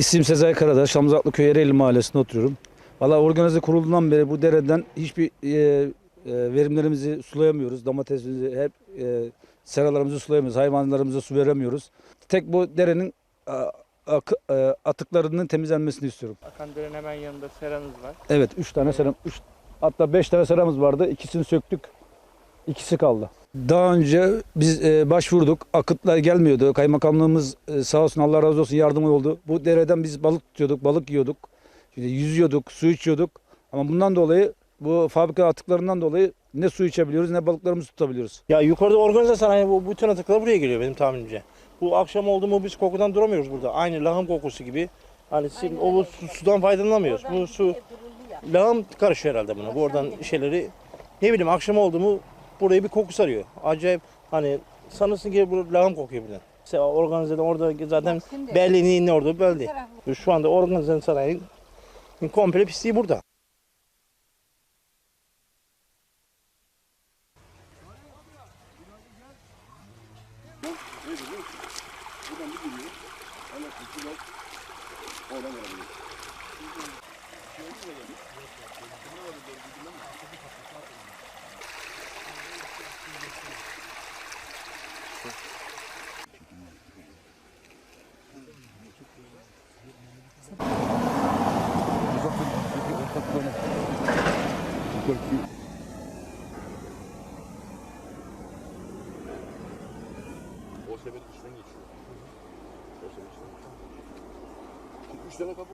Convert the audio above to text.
İsim Sezai Karadaş, Şamzaklı Köy Ereğli Mahallesi'nde oturuyorum. Valla organize kurulduğundan beri bu dereden hiçbir e, e, verimlerimizi sulayamıyoruz. Domatesimizi, hep e, seralarımızı sulayamıyoruz. Hayvanlarımıza su veremiyoruz. Tek bu derenin a, akı- e, atıklarının temizlenmesini istiyorum. Akan derenin hemen yanında seranız var. Evet 3 tane seram, üç, hatta 5 tane seramız vardı. İkisini söktük. İkisi kaldı. Daha önce biz e, başvurduk. Akıtlar gelmiyordu. Kaymakamlığımız e, sağ olsun Allah razı olsun yardımı oldu. Bu dereden biz balık tutuyorduk, balık yiyorduk. Şimdi yüzüyorduk, su içiyorduk. Ama bundan dolayı bu fabrika atıklarından dolayı ne su içebiliyoruz ne balıklarımızı tutabiliyoruz. Ya yukarıda organize sanayi bu bütün atıklar buraya geliyor benim tahminimce. Bu akşam oldu mu biz kokudan duramıyoruz burada. Aynı lahım kokusu gibi. Hani sim, o su- sudan faydalanamıyoruz. Bu su lahım karışıyor herhalde buna. Bu oradan şeyleri ne bileyim akşam oldu mu burayı bir koku sarıyor. Acayip hani sanırsın ki bu lahım kokuyor birden. Mesela organizeden orada zaten belli neyin ne orada belli. Şu anda organize sanayinin komple pisliği burada. O sepet içinden geçiyor. O sepet içinden geçiyor. Üç tane kapı